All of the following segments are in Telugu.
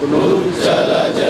కాంగ్రెస్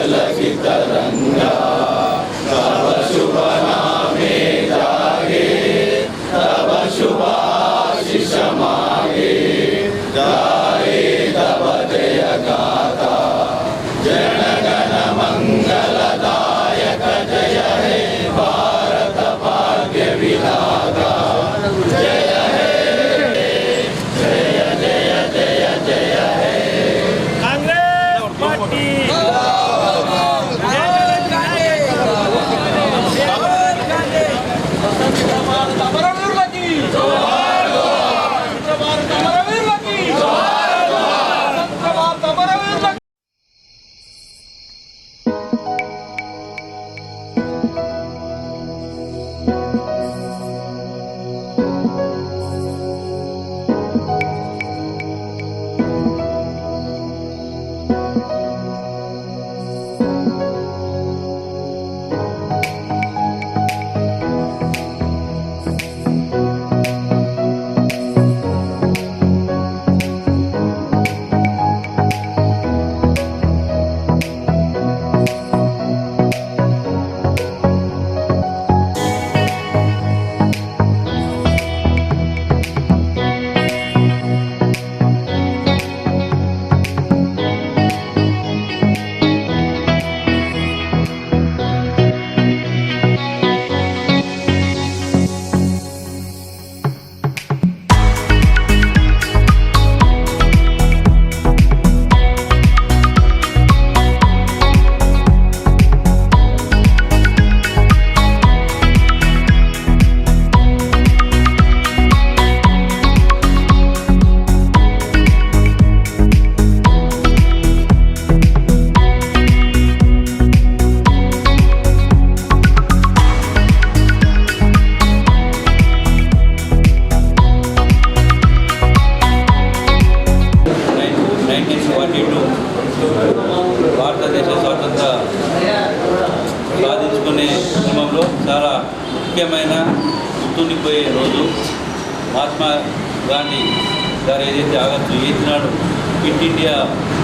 క్విట్ ఇండియా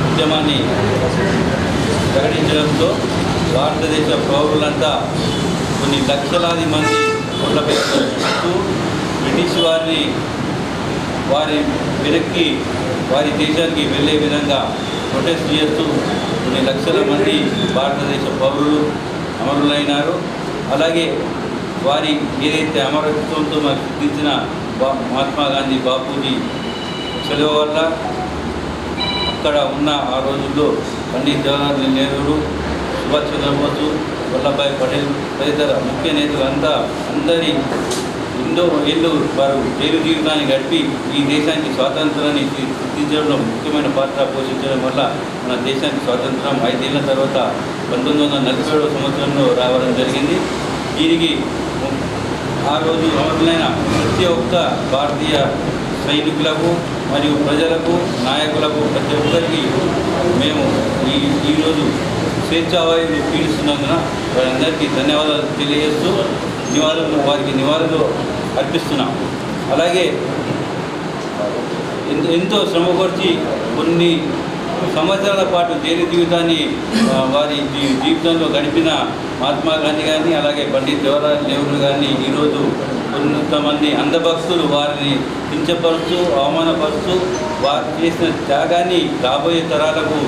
ఉద్యమాన్ని ప్రకటించడంతో భారతదేశ పౌరులంతా కొన్ని లక్షలాది మంది రోడ్లపై బ్రిటిష్ వారిని వారి వెనక్కి వారి దేశానికి వెళ్ళే విధంగా ప్రొటెస్ట్ చేస్తూ కొన్ని లక్షల మంది భారతదేశ పౌరులు అమరులైనారు. అలాగే వారి ఏదైతే అమరత్వంతో మాకు సిద్ధించిన బా మహాత్మా గాంధీ బాపూజీ చదువు వల్ల ఇక్కడ ఉన్న ఆ రోజుల్లో పండిత్ జవహర్లాల్ నెహ్రూ సుభాష్ చంద్రబోసు వల్లభాయ్ పటేల్ తదితర ముఖ్య నేతలంతా అందరి ఎన్నో ఏళ్ళు వారు జైలు జీవితాన్ని గడిపి ఈ దేశానికి స్వాతంత్రాన్ని గుర్తించడంలో ముఖ్యమైన పాత్ర పోషించడం వల్ల మన దేశానికి స్వాతంత్రం ఐదేళ్ళ తర్వాత పంతొమ్మిది వందల నలభై ఏడవ సంవత్సరంలో రావడం జరిగింది. దీనికి ఆ రోజు అమరులైన ప్రతి ఒక్క భారతీయ సైనికులకు మరియు ప్రజలకు నాయకులకు ప్రతి ఒక్కరికి మేము ఈ ఈరోజు స్వేచ్ఛావాయువులు పీలుస్తున్నందున వారందరికీ ధన్యవాదాలు తెలియజేస్తూ నివాళులు వారికి నివాళులు అర్పిస్తున్నాం. అలాగే ఎంతో- ఎంతో శ్రమపరిచి కొన్ని సంవత్సరాల పాటు జైలు జీవితాన్ని వారి జీ- జీవితంలో గడిపిన మహాత్మా గాంధీ గారిని అలాగే పండిత్ జవహర్లాల్ నెహ్రూ గారిని ఈరోజు కొంతమంది అంధభక్తులు వారిని కించపరుస్తూ అవమానపరుస్తూ వారు చేసిన త్యాగాన్ని రాబోయే తరాలకు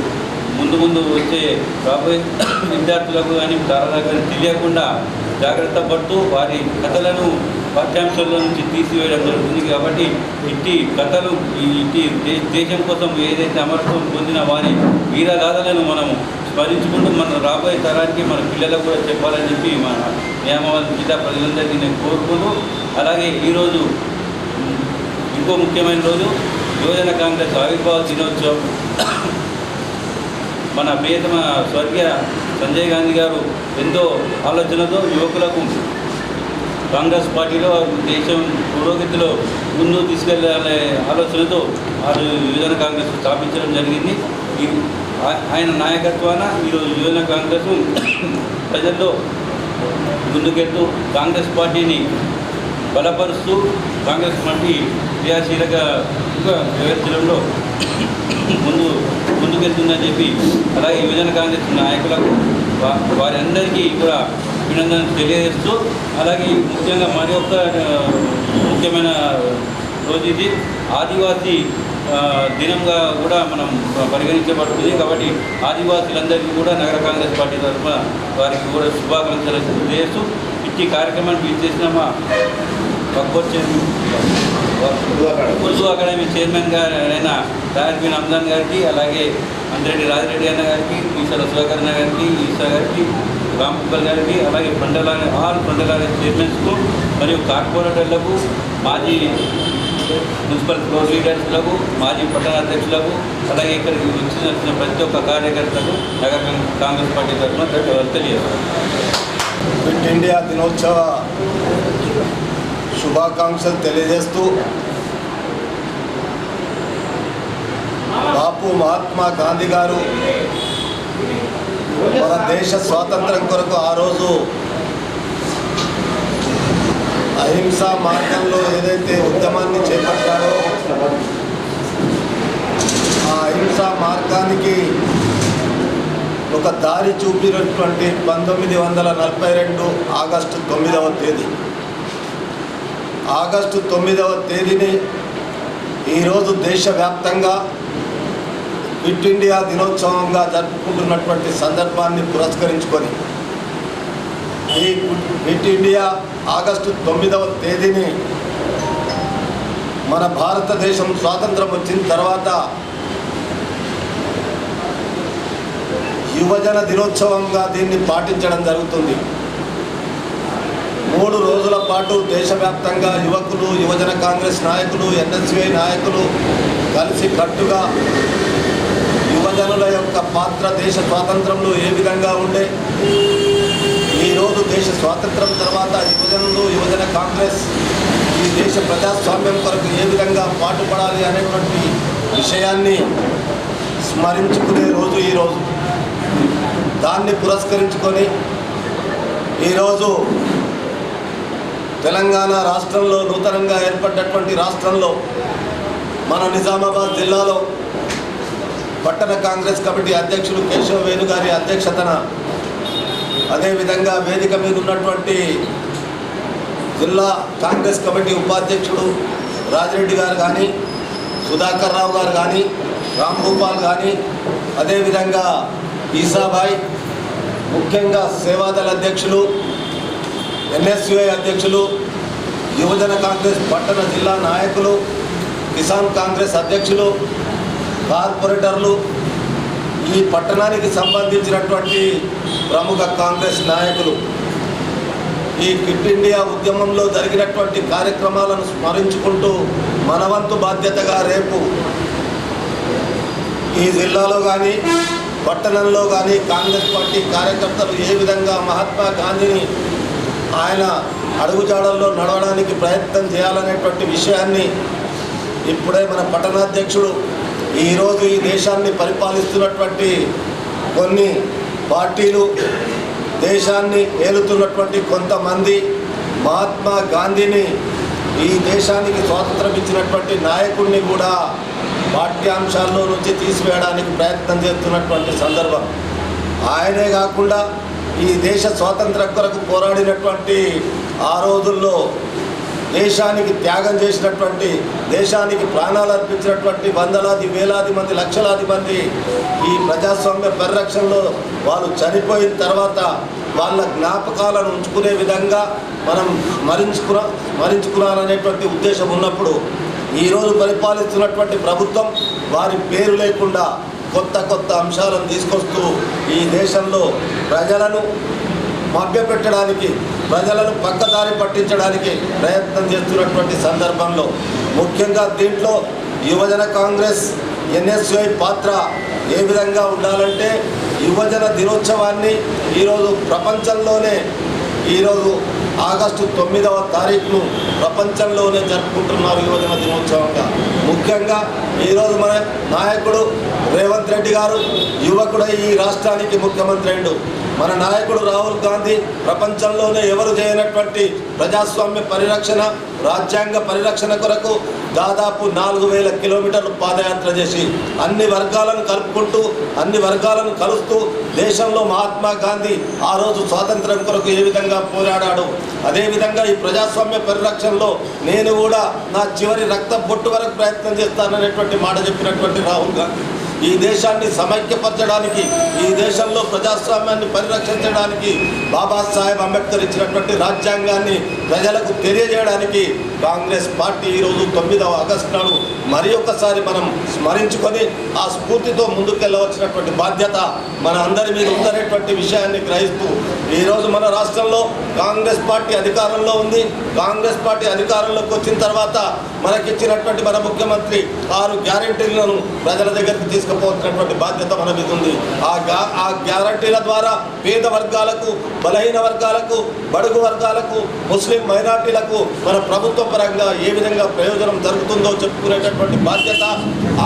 ముందు ముందు వచ్చే రాబోయే విద్యార్థులకు కానీ తరాలకు కానీ తెలియకుండా జాగ్రత్త పడుతూ వారి కథలను పాఠ్యాంశాల నుంచి తీసివేయడం జరుగుతుంది కాబట్టి ఇట్టి కథలు ఈ ఇట్టి దేశం కోసం ఏదైతే అమరత్వం పొందిన వారి వీరగాథలను మనము స్మరించుకుంటూ మన రాబోయే తరానికి మన పిల్లలకు కూడా చెప్పాలని చెప్పి మన నియామవాద జిల్లా ప్రజలందరికీ నేను కోరుకుంటూ అలాగే ఈరోజు ఇంకో ముఖ్యమైన రోజు యువజన కాంగ్రెస్ ఆవిర్భావ దినోత్సవం. మన ప్రియతమ స్వర్గీయ సంజయ్ గాంధీ గారు ఎంతో ఆలోచనతో యువకులకు కాంగ్రెస్ పార్టీలో దేశం పురోగతిలో ముందు తీసుకెళ్ళాలనే ఆలోచనతో వారు యువజన కాంగ్రెస్ స్థాపించడం జరిగింది. ఆయన నాయకత్వాన ఈరోజు యువజన కాంగ్రెస్ ప్రజల్లో ముందుకెళ్తూ కాంగ్రెస్ పార్టీని బలపరుస్తూ కాంగ్రెస్ పార్టీ క్రియాశీలక వివరించడంలో ముందు ముందుకెళ్తుందని చెప్పి అలాగే యువజన కాంగ్రెస్ నాయకులకు వారందరికీ కూడా అభినందనలు తెలియజేస్తూ అలాగే ముఖ్యంగా మరి యొక్క ముఖ్యమైన రోజు ఇది. ఆదివాసీ దినంగా కూడా మనం పరిగణించబడుతుంది. కాబట్టి ఆదివాసీలందరికీ కూడా నగర కాంగ్రెస్ పార్టీ తరఫున వారికి కూడా శుభాకాంక్షలు తెలియజేస్తూ ఇట్టి కార్యక్రమానికి విచ్చేసిన మా ఉర్దూ అకాడమీ చైర్మన్ గారు అయిన దాయర్ బిన్ అమ్దాన్ గారికి అలాగే అంద్రెడ్డి రాజిరెడ్డి అన్న గారికి ఈశ్వర సుధాకర్ అన్న గారికి ఈశ్వర గారికి గ్రామ కుప్పల్ గారికి అలాగే మండల ఆల్ పండల చైర్మన్స్కు మరియు కార్పొరేటర్లకు మాజీ మున్సిపల్ ఫ్లోర్ లీడర్స్లకు మాజీ పట్టణ అధ్యక్షులకు అలాగే ఇక్కడికి వచ్చిన ప్రతి ఒక్క కార్యకర్తలకు నగర కాంగ్రెస్ పార్టీ తరఫున తెలియజేస్తారు ఫిట్ ఇండియా దినోత్సవ శుభాకాంక్షలు తెలియజేస్తూ బాపు మహాత్మా గాంధీ గారు మన దేశ స్వాతంత్రం కొరకు ఆ రోజు అహింసా మార్గంలో ఏదైతే ఉద్యమాన్ని చేపట్టారో ఆ అహింసా మార్గానికి ఒక దారి చూపినటువంటి పంతొమ్మిది వందల నలభై రెండు ఆగస్టు తొమ్మిదవ తేదీ. ఆగస్టు తొమ్మిదవ తేదీని ఈరోజు దేశవ్యాప్తంగా క్విట్ ఇండియా దినోత్సవంగా జరుపుకుంటున్నటువంటి సందర్భాన్ని పురస్కరించుకొని ఈ క్విట్ ఇండియా ఆగస్టు తొమ్మిదవ తేదీని మన భారతదేశం స్వాతంత్రం వచ్చిన తర్వాత యువజన దినోత్సవంగా దీన్ని పాటించడం జరుగుతుంది. మూడు రోజుల పాటు దేశవ్యాప్తంగా యువకులు యువజన కాంగ్రెస్ నాయకులు ఎన్ఎస్వి నాయకులు కలిసి కట్టుగా యువజనుల యొక్క పాత్ర దేశ స్వాతంత్రంలో ఏ విధంగా ఉండే ఈరోజు దేశ స్వాతంత్రం తర్వాత యువజనులు యువజన కాంగ్రెస్ ఈ దేశ ప్రజాస్వామ్యం కొరకు ఏ విధంగా పాటుపడాలి అనేటువంటి విషయాన్ని స్మరించుకునే రోజు ఈరోజు దాన్ని పురస్కరించుకొని ఈరోజు తెలంగాణ రాష్ట్రంలో నూతనంగా ఏర్పడ్డటువంటి రాష్ట్రంలో మన నిజామాబాద్ జిల్లాలో పట్టణ కాంగ్రెస్ కమిటీ అధ్యక్షులు కేశవ వేణు గారి అధ్యక్షతన అదేవిధంగా వేదిక మీద ఉన్నటువంటి జిల్లా కాంగ్రెస్ కమిటీ ఉపాధ్యక్షుడు రాజిరెడ్డి గారు కానీ సుధాకర్ రావు గారు కానీ రామ్ గోపాల్ కానీ అదేవిధంగా ఈసాబాయ్ ముఖ్యంగా సేవాదళ అధ్యక్షులు ఎన్ఎస్యుఐ అధ్యక్షులు యువజన కాంగ్రెస్ పట్టణ జిల్లా నాయకులు కిసాన్ కాంగ్రెస్ అధ్యక్షులు కార్పొరేటర్లు ఈ పట్టణానికి సంబంధించినటువంటి ప్రముఖ కాంగ్రెస్ నాయకులు ఈ క్విట్ ఇండియా ఉద్యమంలో జరిగినటువంటి కార్యక్రమాలను స్మరించుకుంటూ మనవంతు బాధ్యతగా రేపు ఈ జిల్లాలో కానీ పట్టణంలో కానీ కాంగ్రెస్ పార్టీ కార్యకర్తలు ఏ విధంగా మహాత్మా గాంధీని ఆయన అడుగుజాడల్లో నడవడానికి ప్రయత్నం చేయాలనేటువంటి విషయాన్ని ఇప్పుడే మన పట్టణాధ్యక్షుడు ఈరోజు ఈ దేశాన్ని పరిపాలిస్తున్నటువంటి కొన్ని పార్టీలు దేశాన్ని ఏలుతున్నటువంటి కొంతమంది మహాత్మా గాంధీని ఈ దేశానికి స్వాతంత్రం ఇచ్చినటువంటి నాయకుడిని కూడా పాఠ్యాంశాల్లో నుంచి తీసివేయడానికి ప్రయత్నం చేస్తున్నటువంటి సందర్భం. ఆయనే కాకుండా ఈ దేశ స్వాతంత్ర కొరకు పోరాడినటువంటి ఆ రోజుల్లో దేశానికి త్యాగం చేసినటువంటి దేశానికి ప్రాణాలు అర్పించినటువంటి వందలాది వేలాది మంది లక్షలాది మంది ఈ ప్రజాస్వామ్య పరిరక్షణలో వాళ్ళు చనిపోయిన తర్వాత వాళ్ళ జ్ఞాపకాలను ఉంచుకునే విధంగా మనం మరించుకురా స్మరించుకున్నారనేటువంటి ఉద్దేశం ఉన్నప్పుడు ఈరోజు పరిపాలిస్తున్నటువంటి ప్రభుత్వం వారి పేరు లేకుండా కొత్త కొత్త అంశాలను తీసుకొస్తూ ఈ దేశంలో ప్రజలను మభ్యపెట్టడానికి ప్రజలను పక్కదారి పట్టించడానికి ప్రయత్నం చేస్తున్నటువంటి సందర్భంలో ముఖ్యంగా దీంట్లో యువజన కాంగ్రెస్ ఎన్ఎస్యుఐ పాత్ర ఏ విధంగా ఉండాలంటే యువజన దినోత్సవాన్ని ఈరోజు ప్రపంచంలోనే ఈరోజు ఆగస్టు తొమ్మిదవ తారీఖును ప్రపంచంలోనే జరుపుకుంటున్నారు యువజన దినోత్సవంగా. ముఖ్యంగా ఈరోజు మన నాయకుడు రేవంత్ రెడ్డి గారు యువకుడై ఈ రాష్ట్రానికి ముఖ్యమంత్రి అయ్యాడు. మన నాయకుడు రాహుల్ గాంధీ ప్రపంచంలోనే ఎవరు చేయనటువంటి ప్రజాస్వామ్య పరిరక్షణ రాజ్యాంగ పరిరక్షణ కొరకు దాదాపు నాలుగు వేల కిలోమీటర్లు పాదయాత్ర చేసి అన్ని వర్గాలను కలుపుకుంటూ అన్ని వర్గాలను కలుస్తూ దేశంలో మహాత్మా గాంధీ ఆ రోజు స్వాతంత్రం కొరకు ఏ విధంగా పోరాడాడు. అదేవిధంగా ఈ ప్రజాస్వామ్య పరిరక్షణలో నేను కూడా నా చివరి రక్త బొట్టు వరకు ప్రయత్నం చేస్తాననేటువంటి మాట చెప్పినటువంటి రాహుల్ గాంధీ. ఈ దేశాన్ని సమైక్యపరచడానికి ఈ దేశంలో ప్రజాస్వామ్యాన్ని పరిరక్షించడానికి బాబాసాహెబ్ అంబేద్కర్ ఇచ్చినటువంటి రాజ్యాంగాన్ని ప్రజలకు తెలియజేయడానికి కాంగ్రెస్ పార్టీ ఈరోజు తొమ్మిదవ ఆగస్టు నాడు మరి ఒకసారి మనం స్మరించుకొని ఆ స్ఫూర్తితో ముందుకెళ్ళవలసినటువంటి బాధ్యత మన అందరి మీద ఉందనేటువంటి విషయాన్ని గ్రహిస్తూ ఈరోజు మన రాష్ట్రంలో కాంగ్రెస్ పార్టీ అధికారంలో ఉంది. కాంగ్రెస్ పార్టీ అధికారంలోకి వచ్చిన తర్వాత మనకిచ్చినటువంటి మన ముఖ్యమంత్రి ఆరు గ్యారంటీలను ప్రజల దగ్గరికి తీసుకు తీసుకుపోతున్నటువంటి బాధ్యత మన మీద ఉంది. ఆ గ్యా ఆ గ్యారంటీల ద్వారా పేద వర్గాలకు బలహీన వర్గాలకు బడుగు వర్గాలకు ముస్లిం మైనార్టీలకు మన ప్రభుత్వ పరంగా ఏ విధంగా ప్రయోజనం జరుగుతుందో చెప్పుకునేటటువంటి బాధ్యత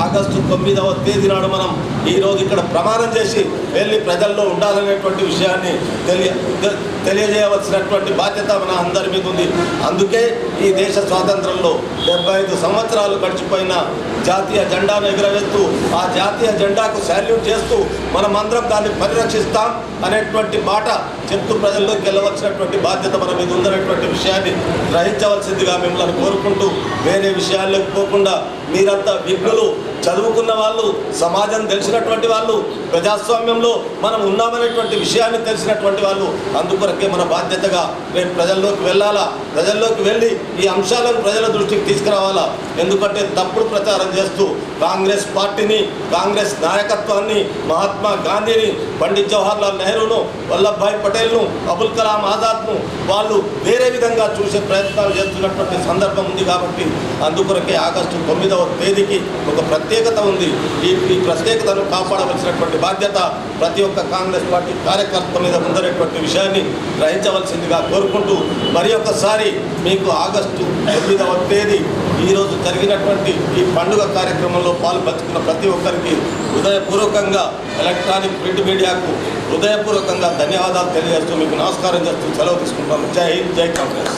ఆగస్టు తొమ్మిదవ తేదీ నాడు మనం ఈరోజు ఇక్కడ ప్రమాణం చేసి వెళ్ళి ప్రజల్లో ఉండాలనేటువంటి విషయాన్ని తెలియ తె- తెలియజేయవలసినటువంటి బాధ్యత మన అందరి మీద ఉంది. అందుకే ఈ దేశ స్వాతంత్రంలో డెబ్బై ఐదు సంవత్సరాలు గడిచిపోయిన జాతీయ జెండాను ఎగురవేస్తూ ఆ జాతీయ జెండాకు శాల్యూట్ చేస్తూ మనమందరం దాన్ని పరిరక్షిస్తాం అనేటువంటి మాట చిత్తూరు ప్రజల్లోకి వెళ్ళవలసినటువంటి బాధ్యత మన మీద ఉందనేటువంటి విషయాన్ని గ్రహించవలసిందిగా మిమ్మల్ని కోరుకుంటూ వేరే విషయాల్లోకి పోకుండా మీరంతా విఘ్నులు చదువుకున్న వాళ్ళు సమాజం తెలిసినటువంటి వాళ్ళు ప్రజాస్వామ్యంలో మనం ఉన్నామనేటువంటి విషయాన్ని తెలిసినటువంటి వాళ్ళు అందుకొరకే మన బాధ్యతగా రేపు ప్రజల్లోకి వెళ్ళాలా? ప్రజల్లోకి వెళ్ళి ఈ అంశాలను ప్రజల దృష్టికి తీసుకురావాలా? ఎందుకంటే తప్పుడు ప్రచారం చేస్తూ కాంగ్రెస్ పార్టీని కాంగ్రెస్ నాయకత్వాన్ని మహాత్మా గాంధీని పండిత్ జవహర్లాల్ నెహ్రూను వల్లభాయ్ పటేల్ను అబుల్ కలాం ఆజాద్ను వాళ్ళు వేరే విధంగా చూసే ప్రయత్నాలు చేస్తున్నటువంటి సందర్భం ఉంది కాబట్టి అందుకొరకే ఆగస్టు తొమ్మిదవ తేదీకి ఒక ప్రత్యేకత ఉంది. ఈ ఈ ప్రత్యేకతను కాపాడవలసినటువంటి బాధ్యత ప్రతి ఒక్క కాంగ్రెస్ పార్టీ కార్యకర్త మీద ఉందనేటువంటి విషయాన్ని గ్రహించవలసిందిగా కోరుకుంటూ మరి ఒకసారి మీకు ఆగస్టు తొమ్మిదవ తేదీ ఈరోజు జరిగినటువంటి ఈ పండుగ కార్యక్రమంలో పాల్పంచుకున్న ప్రతి ఒక్కరికి హృదయపూర్వకంగా ఎలక్ట్రానిక్ ప్రింట్ మీడియాకు హృదయపూర్వకంగా ధన్యవాదాలు తెలియజేస్తూ మీకు నమస్కారం చేస్తూ సెలవు తీసుకుంటాను జై హింద్ జై కాంగ్రెస్.